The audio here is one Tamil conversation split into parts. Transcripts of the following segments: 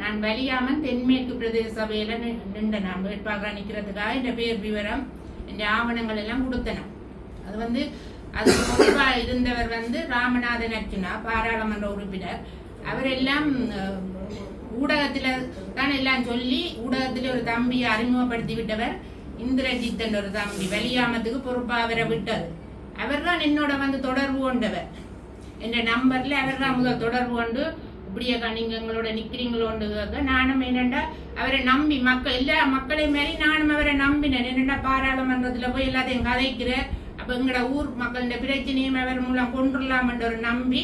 நான் வலியாமன் தென்மேற்கு பிரதேச சபையில் நின்ற நான் வேட்பாளராக நிற்கிறதுக்காக இந்த பேர் விவரம் இந்த ஆவணங்கள் எல்லாம் கொடுத்தேன் அது வந்து அது பொறுப்பா இருந்தவர் வந்து ராமநாதன் அர்ஜுனா பாராளுமன்ற உறுப்பினர். அவர் எல்லாம் ஊடகத்துல தான் எல்லாம் சொல்லி ஊடகத்துல ஒரு தம்பியை அறிமுகப்படுத்தி விட்டவர் இந்திரஜித் என்ற ஒரு தம்பி. வெளியாமத்துக்கு பொறுப்பா அவரை விட்டது. அவர் தான் என்னோட வந்து தொடர்பு கொண்டவர். என்ற நம்பர்ல அவர் தான் முதல் தொடர்பு கொண்டு இப்படியே நீங்க எங்களோட நானும் என்னண்டா அவரை நம்பி மக்கள் எல்லா மக்களையும் மாரி நானும் அவரை நம்பினேன். என்னண்டா பாராளுமன்றத்துல போய் எல்லாத்தையும் கதைக்கிற? அப்ப எங்கட ஊர் மக்களோட பிரச்சனையும் அவர் மூலம் கொண்டுடலாம்ன்ற ஒரு நம்பி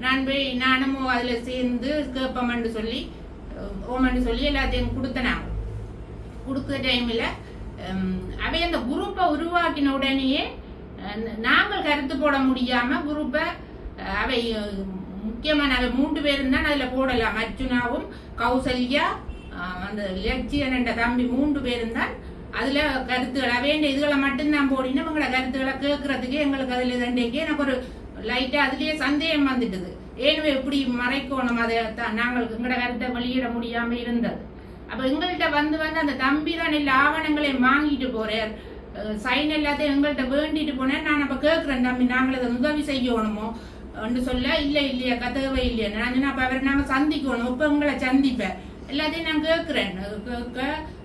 நான் போய் நானும் அதுல சேர்ந்து கேட்போம்னு சொல்லி ஓமன்னு சொல்லி எல்லாத்தையும் கொடுத்தனாங்க கொடுக்குற டைமில் அவை அந்த குரூப்பை உருவாக்கின உடனேயே நாங்கள் கருத்து போட முடியாம குரூப்பை அவை முக்கியமான அவை மூன்று பேரும் தான் அதில் போடலாம். அர்ஜுனாவும் கௌசல்யா அந்த லட்சியன் என்ற தம்பி மூன்று பேரும் தான். அதுல கருத்துக்கள். அவையண்ட இதுகளை மட்டும்தான் போடினா உங்களோட கருத்துக்களை கேட்கறதுக்கு எங்களுக்கு அதுல தண்டைக்கு எனக்கு ஒரு லைட்டா அதுலயே சந்தேகம் வந்துட்டுது. ஏனுமே எப்படி மறைக்கணும்? அதை நாங்கள் எங்களோட கருத்தை வெளியிட முடியாம இருந்தது. அப்ப எங்கள்கிட்ட வந்து வந்து அந்த தம்பி தான் எல்லா ஆவணங்களையும் வாங்கிட்டு போறார். சைன் எல்லாத்தையும் எங்கள்கிட்ட வேண்டிட்டு போனேன் நான் அப்ப கேட்கிறேன் தம்பி நாங்கள் அதை உதவி செய்யணுமோ? ஒன்று சொல்ல இல்லை இல்லையாக்கா தேவை இல்லையா. நான் சொன்னா அப்ப அவரை நாங்க சந்திக்கணும். இப்ப உங்களை சந்திப்பேன். எல்லாத்தையும் நான் கேட்கிறேன் கேட்க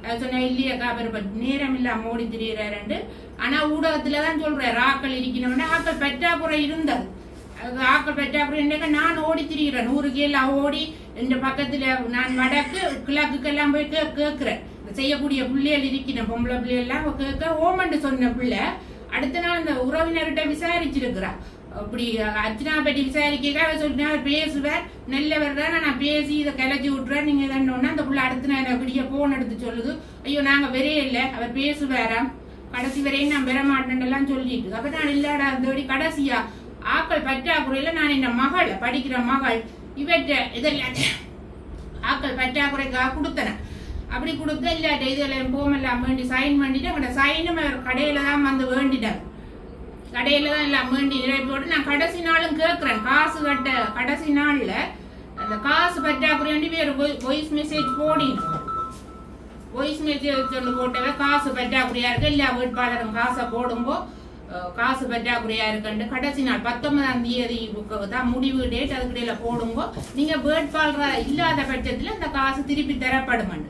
அவர் சொன்னேன் இல்லையாக்கா அவர் இப்ப நேரம் இல்லாம ஓடி திரியிறாரு ஆனா ஊடகத்துல தான் சொல்றாரு ஆக்கள் இருக்கணும்னா ஆக்கள் பெற்றாக்குறை இருந்தது. அது ஆக்கள் பெற்றாப்புற நான் ஓடி திரிகிறேன் நூறு கீழ ஓடி இந்த பக்கத்துல நான் வடக்கு கிழக்குக்கெல்லாம் போய் கே கேட்கிறேன் செய்யக்கூடிய பிள்ளைகள் இருக்கிறேன் பொம்பளை பிள்ளைகள் கேட்க ஓமண்டு சொன்ன பிள்ளை அடுத்த நாள் அந்த உறவினர்கிட்ட விசாரிச்சிருக்கிறா அப்படி அர்ச்சனா பற்றி விசாரிக்க அவர் சொல்லிட்டு அவர் பேசுவார். நல்லவர் தான் நான் பேசி இதை கிளச்சி விட்டுறேன். நீங்க தானே அந்த பிள்ளை அடுத்த நாள் அப்படியே போன் எடுத்து சொல்லுது. ஐயோ நாங்க வரையே இல்லை. அவர் பேசுவாராம். கடைசி வரையும் நான் பெற மாட்டேன்லாம் சொல்லிட்டு அப்ப நான் இல்லாடா இருந்தபடி கடைசியா. ஆக்கள் பற்றாக்குறையில நான் இந்த மகள் படிக்கிற மகள். இவற்றை இதெல்லாம் ஆக்கள் பற்றாக்குறைக்காக கொடுத்தன. அப்படி கொடுத்த இல்லாட்ட இதெல்லாம் போமெல்லாம் வேண்டி சைன் பண்ணிட்டு அவங்களோட சைனும் அவர் கடையில தான் வந்து வேண்டிட்டார். கடையில தான் எல்லாம் மீண்டி நிறைய போட்டு நான் கடைசி நாளும் கேட்குறேன். காசு கட்ட கடைசி நாள்ல அந்த காசு பற்றாக்குறையண்டி வேறு வாய்ஸ் மெசேஜ் போடினோம் வாய்ஸ் மெசேஜ் ஒன்று போட்டவே காசு பற்றாக்குறையா இருக்கு. எல்லா வேட்பாளரும் காசை போடும்போ காசு பற்றாக்குறையா இருக்குன்னு கடைசி நாள் பத்தொன்பதாம் தேதி புக்கு தான் முடிவு டேட் அதுக்கிடையில போடும்போ நீங்க வேட்பாளராக இல்லாத பட்சத்தில் அந்த காசு திருப்பி தரப்படுமாண்டு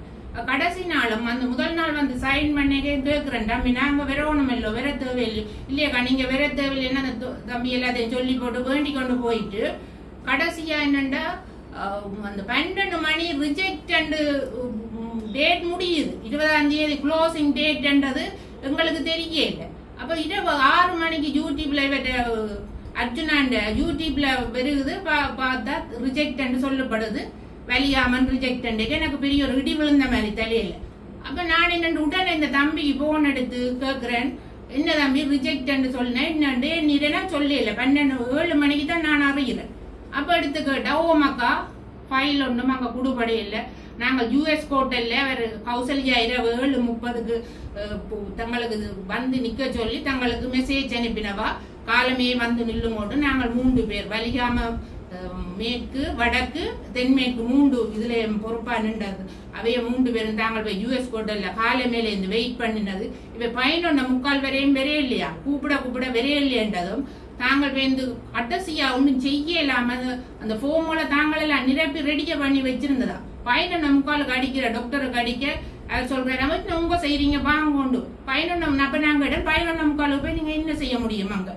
கடைசி நாளும் அந்த முதல் நாள் வந்து சைன் பண்ணி கேட்கிறேன் தம்பி நாங்க வரணும் விர வர தேவையில்லை இல்லையாக்கா நீங்க வர தேவையில்லைன்னா அந்த தம்பி எல்லாத்தையும் சொல்லி போட்டு வேண்டி கொண்டு போயிட்டு கடைசியா என்னண்டா அந்த பன்னெண்டு மணி ரிஜெக்ட் அண்டு டேட் முடியுது இருபதாம் தேதி க்ளோசிங் டேட்ன்றது எங்களுக்கு தெரியல அப்போ இரவு ஆறு மணிக்கு யூடியூப்ல அர்ஜுனாண்ட யூடியூப்ல வருகுது பா- பார்த்தா ரிஜெக்ட் சொல்லப்படுது வலியாமன் ரிஜெக்ட் எனக்கு பெரிய ஒரு இடி விழுந்த மாதிரி தலையில அப்ப நான் என்ன உடனே இந்த தம்பிக்கு போன் எடுத்து கேக்குறேன். என்ன தம்பி ரிஜெக்ட் சொன்னேன் என்னண்டு? நீ இதெல்லாம் சொல்லல. பன்னெண்டு ஏழு மணிக்கு தான் நான் அறிகிறேன் அப்ப எடுத்து கேட்டா ஓமாக்கா ஃபைல் ஒன்றும் அங்கே குடுபடி இல்லை. நாங்கள் யூஎஸ் கோர்ட்டில் அவர் கௌசல்யா இரவு ஏழு முப்பதுக்கு தங்களுக்கு வந்து நிக்க சொல்லி தங்களுக்கு மெசேஜ் அனுப்பினவா? காலமே வந்து நில்லுங்கோட்டு நாங்கள் மூன்று பேர். வலிகாம மேற்கு வடக்கு தென்மேற்கு மூன்று இதுல பொறுப்பா நின்றது. அவைய மூன்று பேரும் தாங்கள் போய் யூஎஸ் கோர்ட்டில் காலை மேலே இருந்து வெயிட் பண்ணினது. இவ பயனொன்ன முக்கால் வரையும் வரைய இல்லையா கூப்பிட கூப்பிட வரைய இல்லையன்றதும் தாங்கள் வந்து அட்டசியா ஒன்றும் செய்ய அது- அந்த ஃபோமோல தாங்கள் எல்லாம் நிரப்பி ரெடிக்க பண்ணி வச்சிருந்ததா? பயனொன்ன முக்காலுக்கு அடிக்கிற டாக்டருக்கு அடிக்க அதை சொல்றாரு நம்ம உங்க செய்யறீங்க வாங்க கொண்டு பதினொன்று அப்ப நாங்க இடம் பதினொன்று முக்காலுக்கு போய் நீங்க என்ன செய்ய முடியும் அங்க?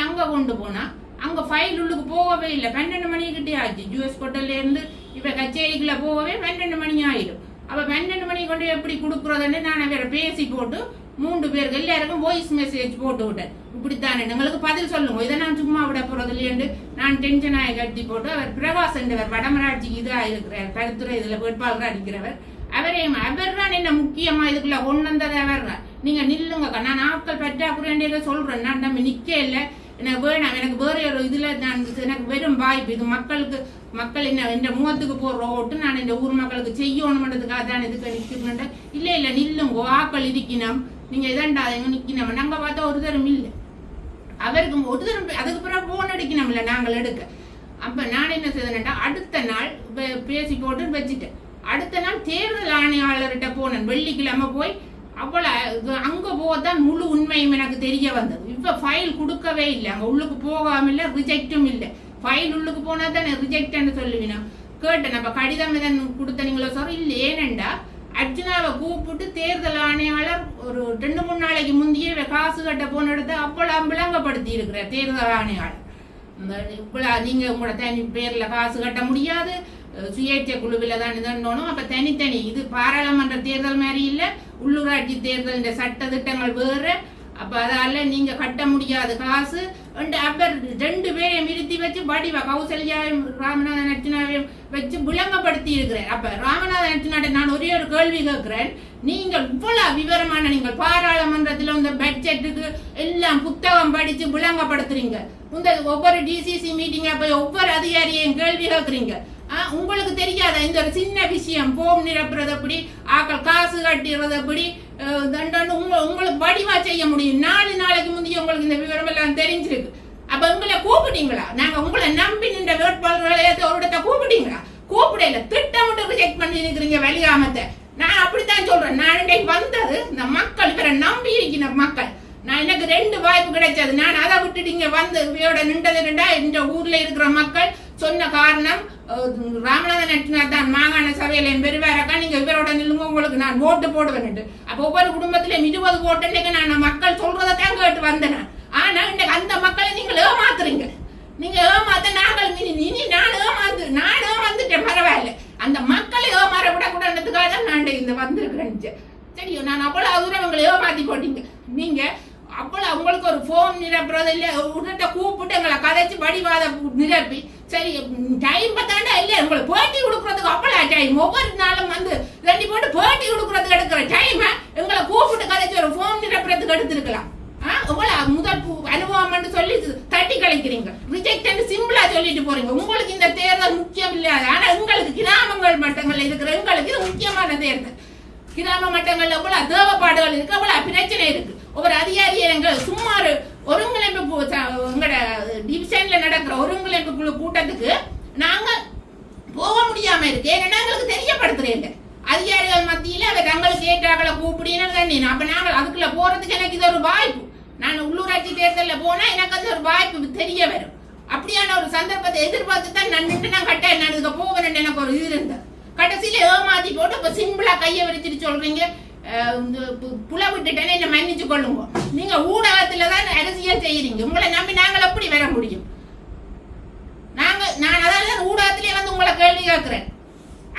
அங்க கொண்டு போனா? அவங்க ஃபைல் உள்ளுக்கு போகவே இல்லை. பன்னெண்டு மணிக்கிட்டே ஆச்சு. ஜூஎஸ் ஹோட்டல்ல இருந்து இப்ப கச்சேரிக்குள்ள போகவே பன்னெண்டு மணி ஆயிடும். அப்ப பன்னெண்டு மணி கொண்டு எப்படி கொடுக்குறதுன்னு நான் வேற பேசி போட்டு மூன்று பேருக்கு எல்லாருக்கும் வாய்ஸ் மெசேஜ் போட்டு விட்டேன். இப்படித்தானே? எங்களுக்கு பதில் சொல்லுங்க. இதை நான் சும்மா விட போறது இல்லையண்டு நான் டென்ஷன் ஆகி கட்டி போட்டு அவர் பிரபாஸ் என்றவர் வடமராட்சிக்கு இதாக இருக்கிறார். கருத்துறை இதுல வேட்பாளராக அடிக்கிறவர் அவரே அவர் தான் என்ன முக்கியமா இதுக்குள்ள ஒன்று வந்தது? அவர் தான். நீங்க நில்லுங்க நான் ஆட்கள் பற்றாக்குறேன் சொல்றேன். நான் நம்ம நிக்க இல்லை. எனக்கு வேணாம். எனக்கு வேற ஒரு இதில் நான் எனக்கு வெறும் வாய்ப்பு. இது மக்களுக்கு மக்கள் என்ன இந்த முகத்துக்கு போடுற ஓட்டு நான் இந்த ஊர் மக்களுக்கு செய்யணும்ன்றதுக்காக தான் இதுக்கு நிற்கிறேன் இல்லை இல்லை நில்லுங்க. ஆக்கள் இருக்கணும் நீங்கள் இதாண்டா எங்க நிற்கணும் நாங்கள் பார்த்தா ஒரு தரம் இல்லை. அவருக்கு ஒரு தரம் அதுக்கு பிறகு ஃபோன் அடிக்கணும்ல நாங்கள் எடுக்க. அப்போ நான் என்ன செய்தேன்டா அடுத்த நாள் பேசி போட்டு வச்சுட்டேன். அடுத்த நாள் தேர்தல் ஆணையாளர்கிட்ட போனேன். வெள்ளிக்கிழமை போய் அவ்வளோ அங்கே போதான் முழு உண்மையும் எனக்கு தெரிய வந்தது. இப்போ ஃபைல் கொடுக்கவே இல்லை. அங்கே உள்ளுக்கு போகாம இல்லை ரிஜெக்டும் இல்லை. ஃபைல் உள்ளுக்கு போனால் தானே ரிஜெக்ட்னு சொல்லுவீனா? கேட்டேன். நம்ம கடிதம் இதன் கொடுத்தனீங்களோ சார் இல்லை ஏனண்டா? அர்ஜுனாவை கூப்பிட்டு தேர்தல் ஆணையாளர் ஒரு ரெண்டு மூணு நாளைக்கு முந்தையே காசு கட்ட போன இடத்த அப்பளம் விளங்கப்படுத்தி இருக்கிற தேர்தல் ஆணையாளர். இந்த நீங்கள் உங்களோட தனி பேரில் காசு கட்ட முடியாது. சுயேட்சை குழுவில் தான் இதுன்னு அப்போ தனித்தனி இது பாராளுமன்ற தேர்தல் மாதிரி இல்லை. உள்ளூராட்சி தேர்தல் இந்த சட்ட திட்டங்கள் வேறு. அப்ப அதால நீங்க கட்ட முடியாது காசு. and அவர் ரெண்டு பேரையும் நிறுத்தி வச்சு வடிவ கௌசல்யாவையும் ராமநாதன் அர்ச்சனாவையும் வச்சு விளங்கப்படுத்தி இருக்கிறேன் அப்ப ராமநாதன் அர்ச்சனாட்ட நான் ஒரே ஒரு கேள்வி கேட்கிறேன். நீங்கள் இவ்வளவு விவரமான நீங்கள் பாராளுமன்றத்தில் இந்த பட்ஜெட்டுக்கு எல்லாம் புத்தகம் படிச்சு விளங்கப்படுத்துறீங்க. இந்த ஒவ்வொரு டிசிசி மீட்டிங்க போய் ஒவ்வொரு அதிகாரியையும் கேள்வி கேட்குறீங்க. உங்களுக்கு தெரியாத? இந்த ஒரு சின்ன விஷயம். போம் நிரப்புறது எப்படி ஆக்கள் காசு கட்டிடுறது எப்படி உங்க உங்களுக்கு வடிவா செய்ய முடியும். நாலு நாளைக்கு முந்தைய உங்களுக்கு இந்த விவரம் எல்லாம் தெரிஞ்சிருக்கு. அப்ப உங்களை கூப்பிட்டீங்களா? நாங்க உங்களை நம்பி நின்ற வேட்பாளர்களை ஒரு இடத்த கூப்பிட்டீங்களா? கூப்பிடல திட்டமிட்டு ரிஜெக்ட் பண்ணி இருக்கிறீங்க வெளியாமத்தை நான் அப்படித்தான் சொல்றேன். நான் இன்றைக்கு வந்தது இந்த மக்கள் இவரை நம்பி இருக்கிற மக்கள். நான் எனக்கு ரெண்டு வாய்ப்பு கிடைச்சது. நான் அதை விட்டுட்டு இங்க வந்து இவையோட நின்றது இந்த ஊர்ல இருக்கிற மக்கள் சொன்ன காரணம் ராமநாதன் நட்டினார் தான். மாகாண சபையில் சபையில பெருவாரக்கா நீங்க இவரோட நில்லுங்க உங்களுக்கு நான் ஓட்டு போடுவேன்ட்டு அப்ப ஒவ்வொரு குடும்பத்திலும் இருபது ஓட்டுன்னு நான் மக்கள் சொல்றதைத்தான் கேட்டு வந்தேன் ஆனா இன்னைக்கு அந்த மக்களை நீங்கள் ஏமாத்துறீங்க. நீங்க ஏமாத்த நாங்கள் இனி நான் ஏமாந்து நான் ஏமாந்துட்டேன் பரவாயில்ல. அந்த மக்களை ஏமாற விடக்கூடாதுக்காக தான் நான் இந்த வந்திருக்கிறேன் சரியோ நான் அவ்வளவு தூரம் உங்களை ஏமாத்தி போட்டீங்க நீங்க அவ்வளவு அவங்களுக்கு ஒரு ஃபோன் நிரப்புறது இல்லை உடனே கூப்பிட்டு எங்களை கதைச்சு வடிவாத நிரப்பி சரி டைம் பார்த்தாண்டா இல்லையா உங்களுக்கு பேட்டி கொடுக்கறதுக்கு அவ்வளவு டைம் ஒவ்வொரு நாளும் வந்து ரெண்டு போட்டு பேட்டி கொடுக்கறதுக்கு எடுக்கிற டைம் எங்களை கூப்பிட்டு கதைச்சு ஒரு ஃபோன் நிரப்புறதுக்கு எடுத்திருக்கலாம். ஆ, முதல் அனுபவம்னு சொல்லி தட்டி கழிக்கிறீங்க. ரிஜெக்ட் சிம்பிளா சொல்லிட்டு போறீங்க. உங்களுக்கு இந்த தேர்தல் முக்கியம் இல்லாது ஆனா உங்களுக்கு கிராமங்கள் மட்டங்கள்ல இருக்கிற எங்களுக்கு இது முக்கியமான தேர்தல். கிராம மட்டங்கள்ல எவ்வளவு தேவைப்பாடுகள் இருக்கு அவ்வளவு பிரச்சனை இருக்கு. ஒவ்வொரு அதிகாரியை எங்கள் சும்மா ஒருங்கிணைப்பு கு- டிவிஷன்ல நடக்கிற ஒருங்கிணைப்பு குழு கூட்டத்துக்கு நாங்க போக முடியாம இருக்கு ஏன்னா எங்களுக்கு தெரியப்படுத்துறேன் அதிகாரிகள் மத்தியில அவர் தங்களுக்கு ஏற்றாக்களை கூப்பிடுன்னு அப்ப நாங்கள் அதுக்குள்ள போறதுக்கு எனக்கு இது ஒரு வாய்ப்பு. நான் உள்ளூராட்சி தேர்தலில் போனா எனக்கு அது ஒரு வாய்ப்பு தெரிய வரும். அப்படியான ஒரு சந்தர்ப்பத்தை எதிர்பார்த்து தான் நான் நின்று நான் கட்ட நான் இதுக்கு போவேன் எனக்கு ஒரு இது இருந்தது. கடைசியில ஏமாத்தி போட்டு இப்ப சிம்பிளா கையை விரிச்சிட்டு சொல்றீங்க. புல விட்டுட்டேன்னு என்னை மன்னிச்சு கொள்ளுங்க. நீங்க ஊடகத்துல தான் அரசியல் செய்யறீங்க. உங்களை நம்பி நாங்கள் எப்படி வர முடியும்? நாங்க நான் அதாவது ஊடகத்திலே வந்து உங்களை கேள்வி கேட்கிறேன்.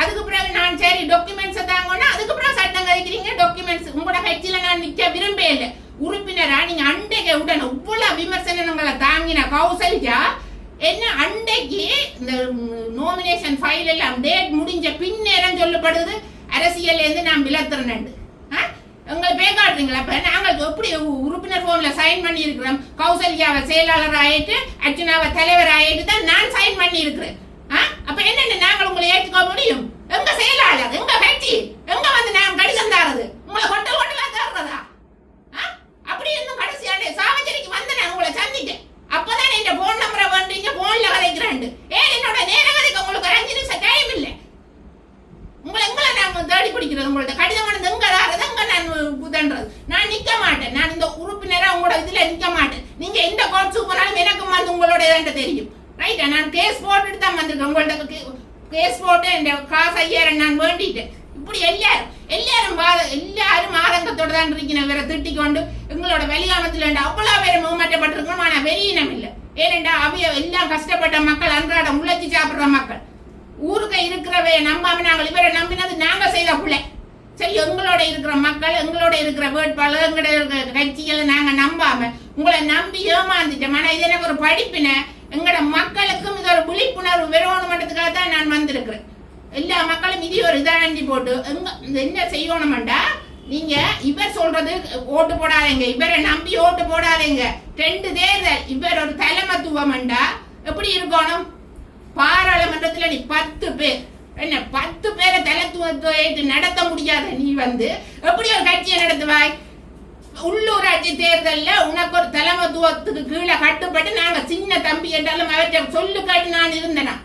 அதுக்கு பிறகு நான் சரி டாக்குமெண்ட்ஸ் தாங்கன்னா அதுக்கு பிறகு சட்டம் கழிக்கிறீங்க டாக்குமெண்ட்ஸ் உங்களோட கட்சியில நான் நிக்க விரும்பவே இல்லை. உறுப்பினரா? நீங்க அண்டைக்கு உடனே இவ்வளவு விமர்சனங்களை தாங்கின கௌசல்யா என்ன அண்டைக்கு இந்த நோமினேஷன் ஃபைல் எல்லாம் டேட் முடிஞ்ச பின்னேரம் சொல்லப்படுது. அரசியல் இருந்து நான் விலத்துறேன் உங்களை பேக்காடுறீங்களா அப்ப நாங்கள் எப்படி உறுப்பினர் ஃபார்ம்ல சைன் பண்ணி இருக்கிறோம் கௌசல்யாவை செயலாளர் ஆயிட்டு அர்ச்சனாவை தலைவர் ஆயிட்டு தான் நான் சைன் பண்ணி இருக்கிறேன் ஆ? அப்ப என்னென்ன நாங்கள் உங்களை ஏற்றுக்க முடியும்? எங்க செயலாளர் எங்க கட்சி எங்க வந்து நான் கடிதம் தாரது? உங்களை கொட்ட கொட்டலா தாரதா ஆ? அப்படி இருந்தும் கடைசியாண்டு சாவச்சேரிக்கு வந்து நான் உங்களை சந்திட்டேன் அப்பதான் என் போன் நம்பரை பண்றீங்க போன்ல கதைக்கிறேன் ஏன் என்னோட நேர கதைக்கு உங்களுக்கு ஒரு அஞ்சு நிமிஷம் டைம் இல்லை உங்களை எங்களை நான் தேடி பிடிக்கிறது உங்களோட கடிதமானது எங்க தாரது எங்க நான் புதன்றது நான் நிக்க மாட்டேன் நான் இந்த உறுப்பினரா உங்களோட இதுல நிக்க மாட்டேன் நீங்க எந்த கோர்ட்ஸுக்கு போனாலும் எனக்கு வந்து உங்களோட என்கிட்ட தெரியும் ரைட்டா நான் கேஸ் போட்டுட்டு தான் வந்திருக்கேன் உங்கள்ட்ட கேஸ் போட்டு இந்த காசு கட்டிட்டு இப்படி எல்லாரும் எல்லாரும் எல்லாரும் ஆதங்கத்தோட தான் இருக்கிற வேற திட்டிக் கொண்டு எங்களோட வெளிகாமத்துல அவ்வளவு பேர் முகமாற்றப்பட்டிருக்கோம். ஆனா வெளியினம் இல்லை. ஏனென்றா அவைய எல்லாம் கஷ்டப்பட்ட மக்கள் அன்றாடம் உழைச்சி சாப்பிடுற மக்கள். ஊருக்கு இருக்கிறவே நம்பாம நாங்கள் இவரை நம்பினது நாங்க செய்த பிள்ளை சரி எங்களோட இருக்கிற மக்கள் எங்களோட இருக்கிற வேட்பாளர் எங்களோட இருக்கிற கட்சிகளை நாங்க நம்பாம உங்களை நம்பி ஏமாந்துட்டோம். ஆனா இது எனக்கு ஒரு படிப்பின. எங்களோட மக்களுக்கும் இது ஒரு விழிப்புணர்வு மட்டத்துக்காக தான் நான் வந்திருக்கிறேன். எல்லா மக்களும் இது ஒரு இதாண்டி போட்டு எங்க என்ன செய்யணுமெண்டா? நீங்க இவர் சொல்றது ஓட்டு போடாதீங்க இவரை நம்பி ஓட்டு போடாதீங்க. ரெண்டு தேர்தல் இவர் ஒரு தலைமத்துவம்டா எப்படி இருக்கணும்? பாராளுமன்றத்துல நீ பத்து பேர். என்ன பத்து பேரை தலைத்துவத்தை நடத்த முடியாத நீ வந்து எப்படி ஒரு கட்சியை நடத்துவாய்? உள்ளூராட்சி தேர்தலில் உனக்கு ஒரு தலைமத்துவத்துக்கு கீழே கட்டுப்பட்டு நாங்கள் சின்ன தம்பி என்றாலும் அவற்றை சொல்லு காட்டி நான் இருந்தேனா?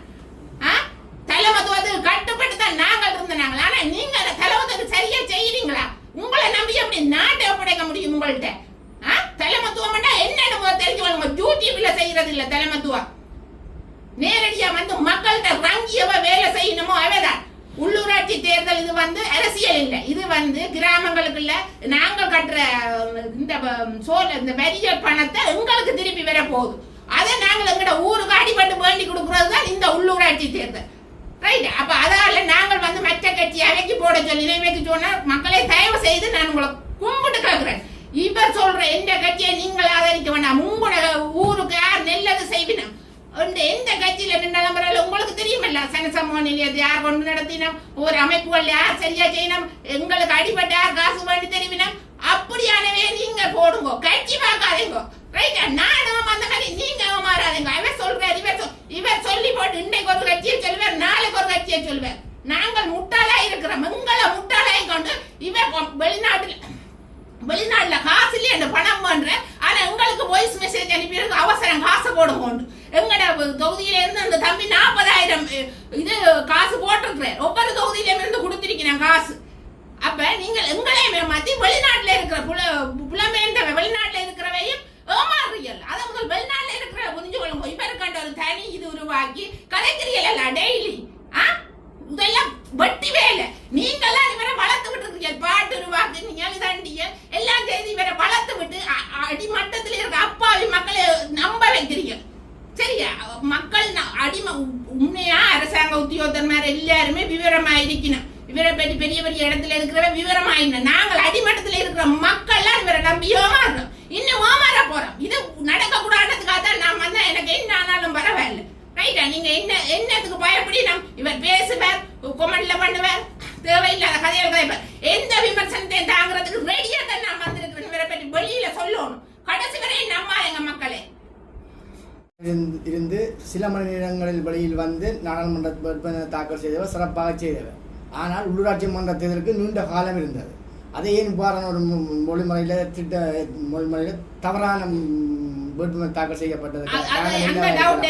கட்டுப்பட்டு தான் நாங்கள் இருந்தாங்களா ஆனா நீங்க அந்த தலைமத்துவத்துக்கு சரியா செய்யறீங்களா? உங்களை நம்பி எப்படி நாட்டை ஒப்படைக்க முடியும் உங்கள்ட்ட? தலைமத்துவம் என்னன்னு முதல்ல தெரிஞ்சுக்கணும் யூடியூப்ல செய்யறது இல்ல தலைமத்துவம். நேரடியா வந்து மக்கள்கிட்ட வங்கியவ வேலை செய்யணுமோ அவதான். உள்ளூராட்சி தேர்தல் இது வந்து அரசியல் இல்லை. இது வந்து கிராமங்களுக்குள்ள நாங்கள் கட்டுற இந்த சோல் சோல இந்த வரிய பணத்தை எங்களுக்கு திருப்பி வர போகுது அதை நாங்கள் எங்கட ஊருக்கு அடிபட்டு வேண்டி கொடுக்கறது தான் இந்த உள்ளூராட்சி தேர்தல். ரைட் அப்ப அதால நாங்கள் வந்து மற்ற கட்சி அவைக்கு போட சொல்லி இவைக்கு சொன்னா மக்களை தயவு செய்து நான் உங்களை கும்பிட்டு கேட்கிறேன் இவர் சொல்ற எந்த கட்சியை நீங்கள் ஆதரிக்க வேண்டாம். உங்களோட ஊருக்கு யார் நல்லது செய்வினம் எந்த கட்சியில நின்ற நம்பரால உங்களுக்கு தெரியுமல்ல. சனசமூக நிலையத்தை யார் கொண்டு நடத்தினோம்? ஒரு அமைப்புகள் யார் சரியா செய்யணும்? எங்களுக்கு அடிபட்டு யார் காசு வேண்டி தெரிவினம் அப்படியானவே நீங்க போடுங்க. கட்சி பார்க்காதீங்க. ரைட்டா நானும் அந்த மாதிரி நீங்க மாறாதீங்க இவர் சொல்றாரு இவர் சொல்- இவர் சொல்லி போட்டு இன்னைக்கு ஒரு கட்சியை சொல்லுவார் நாளைக்கு ஒரு கட்சியை சொல்லுவார். நாங்கள் முட்டாளா இருக்கிறோம். எங்களை முட்டாளாய் கொண்டு இவர் வெளிநாட்டில் வெளிநாட்டுல வெளிநாட்டுல காசு இல்லையே அந்த பணம் பண்ற ஆனா உங்களுக்கு வாய்ஸ் மெசேஜ் அனுப்பியிருக்கு அவசரம் காசு போடுங்க எங்கட தொகுதியில இருந்து அந்த தம்பி நாற்பதாயிரம் இது காசு போட்டிருக்கிறார். ஒவ்வொரு தொகுதியில இருந்து கொடுத்திருக்கிறேன் காசு. அப்ப நீங்கள் எங்களையும் ஏமாத்தி வெளிநாட்டுல இருக்கிற புல புலமேந்த வெளிநாட்டுல இருக்கிறவையும் ஏமாறுறியல் அதை முதல் வெளிநாட்டில் இருக்கிற புரிஞ்சு கொள்ளுங்க இவருக்காண்ட ஒரு தனி இது உருவாக்கி கலைக்கிறீர்கள் டெய்லி ஆ? இதெல்லாம் வெட்டி வேலை. நீங்கெல்லாம் இவரை வளர்த்து விட்டுருக்கீங்க. பாட்டு உருவாக்கு நீங்கள் எழுதாண்டிய எல்லாம் செய்து இவரை வளர்த்து விட்டு அ- அடிமட்டத்தில் இருக்க அப்பாவி மக்களை நம்ப வைக்கிறீங்க. சரியா? மக்கள் அடிம உண்மையா அரசாங்க உத்தியோகத்தன்மார் எல்லாருமே விவரமா இருக்கணும் இவரை பற்றி பெரிய பெரிய இடத்துல இருக்கிறவ விவரமா இல்லை நாங்கள் அடிமட்டத்தில் இருக்கிற மக்கள்லாம் இவரை நம்பியோமா ஏமாறுறோம் இன்னும் ஓமாற போறோம் இது நடக்க கூடாதுக்காக தான் நான் வந்தா எனக்கு என்ன ஆனாலும் பரவாயில்ல. ரைட்டா நீங்க என்ன என்னத்துக்கு பயப்படி நம் இவர் பேசுவார் கொமெண்ட்ல பண்ணுவார் தேவையில்லாத கதைகள் கதைப்பார். எந்த விமர்சனத்தையும் தாங்குறதுக்கு ரெடியா தான் நான் வந்திருக்கிறேன். இவரை பற்றி வெளியில சொல்லணும். கடைசி வரை எங்க மக்களே. இருந்து- சில மணி நேரங்களில் வழியில் வந்து நாடாளுமன்ற தாக்கல் செய்தவர் சிறப்பாக செய்தவர். ஆனால் உள்ளூராட்சி மன்ற தேர்தலுக்கு நீண்ட காலம் இருந்தது. அதை ஏன் இவ்வாறான ஒரு மொழிமுறையில் திட்ட மொழிமுறையில் தவறான வேட்புமனு தாக்கல் செய்யப்பட்டது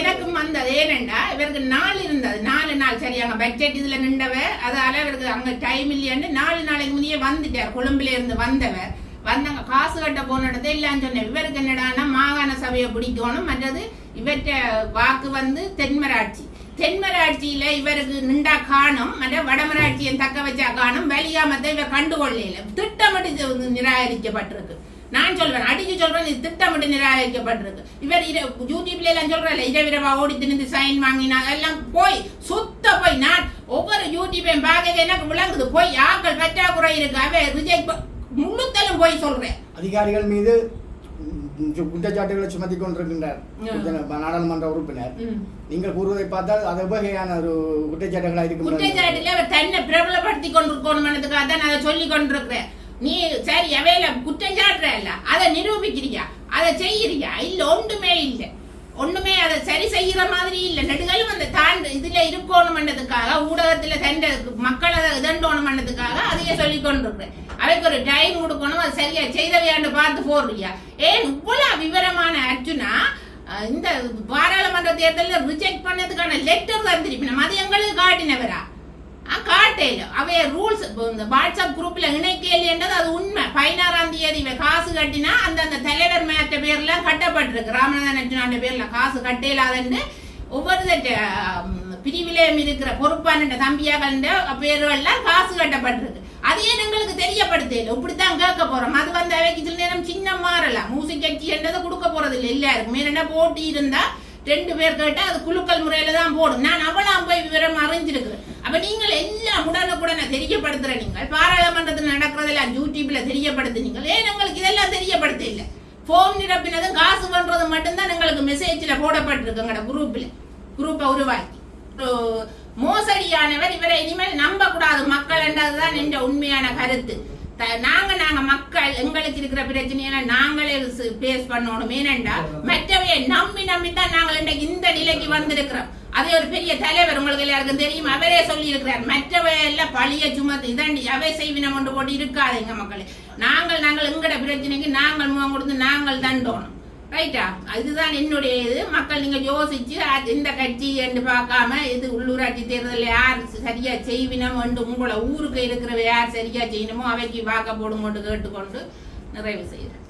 எனக்கும் வந்தது. ஏனென்றா இவருக்கு நாள் இருந்தது. நாலு நாள் சரியாங்க பட்ஜெட் இதுல நின்றவர் அதால இவருக்கு அங்க டைம் இல்லையான்னு நாலு நாளைக்கு முன்னே வந்துட்டார். கொழும்புல இருந்து வந்தவர். வந்தாங்க காசு கட்ட போன இடத்துல இல்லைன்னு சொன்னேன். இவருக்கு என்னடான்னா மாகாண சபையை பிடிக்கணும். மற்றது இவற்ற வாக்கு வந்து தென்மராட்சி. தென்மராட்சியில இவருக்கு நின்றா காணும். அந்த வடமராட்சியை தக்க வச்சா காணும். வெளியாமத்தை இவர் கண்டுகொள்ளல. திட்டமிட்டு நிராகரிக்கப்பட்டிருக்கு. நான் சொல்றேன் அடிச்சு சொல்றேன் இது திட்டமிட்டு நிராகரிக்கப்பட்டிருக்கு. இவர் யூடியூப்ல எல்லாம் சொல்றேன் இரவிரவா ஓடி திணிந்து சைன் வாங்கினா எல்லாம் போய் சுத்த போய். நான் ஒவ்வொரு யூடியூபையும் பார்க்க எனக்கு விளங்குது. போய் ஆக்கள் பற்றாக்குறை இருக்கு? அவ ரிஜெக்ட் முழுத்தலும் போய் சொல்றேன். அதிகாரிகள் மீது குற்றச்சாட்டுகளை சுமத்தி கொண்டிருக்கின்றார். நாடாளுமன்ற உறுப்பினர். நீங்கள் கூறுவதை பார்த்தால் அது வகையான ஒரு குற்றச்சாட்டுகளாக இருக்கும் குற்றச்சாட்டுல அவர் தன்னை பிரபலப்படுத்தி கொண்டிருக்கணும்ன்றதுக்காக தான் அதை சொல்லி கொண்டிருக்கிறேன். நீ சரி அவையில குற்றம் சாட்டுறல்ல அதை நிரூபிக்கிறியா? அதை செய்யறியா? இல்ல ஒன்றுமே இல்ல. ஒண்ணுமே அதை சரி செய்யற மாதிரி இல்ல. நெடுகளும் அந்த தாண்டு இதுல இருக்கணும் பண்ணதுக்காக ஊடகத்துல தண்ட மக்களை இதண்டோணும் பண்ணதுக்காக அதையே சொல்லி கொண்டிருக்கிறேன். அதுக்கு ஒரு டைம் கொடுக்கணும் அது சரியா செய்தவையாண்டு பார்த்து போடுறியா? ஏன் இவ்வளவு விவரமான அர்ஜுனா இந்த பாராளுமன்ற தேர்தலில் ரிஜெக்ட் பண்ணதுக்கான லெட்டர் தான் அது எங்களுக்கு காட்டினவரா? ஆ, காட்டையில அவைய ரூல்ஸ் இந்த வாட்ஸ்அப் குரூப்ல இணைக்கலைன்றது அது உண்மை. பதினாறாம் தேதி இவன் காசு கட்டினா அந்த அந்த தலைவர் மேட்ட பேர்ல கட்டப்பட்டிருக்கு. ராமநாதன் அர்ஜுனாண்ட பேர்ல காசு கட்டையிலாதன்னு ஒவ்வொரு பிரிவிலையும் இருக்கிற பொறுப்பான தம்பியாக பேர்கள்லாம் காசு கட்டப்பட்டிருக்கு. அதையே எங்களுக்கு தெரியப்படுத்தல? இப்படித்தான் கேட்க போறோம். அது வந்து அவைக்கு சில நேரம் சின்ன மாறலாம். மூசி கட்சி என்றதை கொடுக்க போறது இல்லை எல்லாருக்கும் என்ன போட்டி இருந்தா ரெண்டு பேர் கேட்டா அது குலுக்கல் முறையில தான் போடும். நான் அவளாம் போய் விவரம் அறிஞ்சிருக்கிறேன். அப்ப நீங்கள் எல்லாம் உடனுக்குடனே தெரியப்படுத்துற நீங்கள். பாராளுமன்றத்தில் நடக்கிறதெல்லாம் யூடியூப்ல தெரியப்படுத்து நீங்கள் ஏன் எங்களுக்கு இதெல்லாம் தெரியப்படுத்த இல்லை ஃபோம் நிரப்பினதும் காசு பண்றது மட்டும்தான் எங்களுக்கு மெசேஜ்ல போடப்பட்டிருக்கு எங்களோட குரூப்ல குரூப்பை உருவாக்கி. மோசடியானவர் இவரை இனிமேல் நம்ப கூடாது மக்கள் என்றதுதான் என்ற உண்மையான கருத்து. த- நாங்க நாங்க மக்கள் எங்களுக்கு இருக்கிற பிரச்சனையெல்லாம் நாங்களே பேஸ் பண்ணணும். ஏனென்றா மற்றவையை நம்பி நம்பி தான் நாங்கள் இந்த நிலைக்கு வந்திருக்கிறோம். அதே ஒரு பெரிய தலைவர் உங்களுக்கு எல்லாருக்கும் தெரியும். அவரே சொல்லி இருக்கிறார் மற்றவையெல்லாம் பழிய சுமத்து இதாண்டி அவை செய்வினம் கொண்டு போட்டு இருக்காதுங்க மக்களே. நாங்கள் நாங்கள் எங்கட பிரச்சனைக்கு நாங்கள் முகம் கொடுத்து நாங்கள் தண்டோணும். ரைட்டா அதுதான் என்னுடைய இது மக்கள் நீங்க யோசிச்சு அது இந்த கட்சி என்று பார்க்காம இது உள்ளூராட்சி தேர்தலில் யார் சரியா செய்வினம் என்று உங்களை ஊருக்கு இருக்கிறவ யார் சரியா செய்யணுமோ அவைக்கு வாக்க போடுங்கொண்டு கேட்டுக்கொண்டு நிறைவு செய்கிறேன்.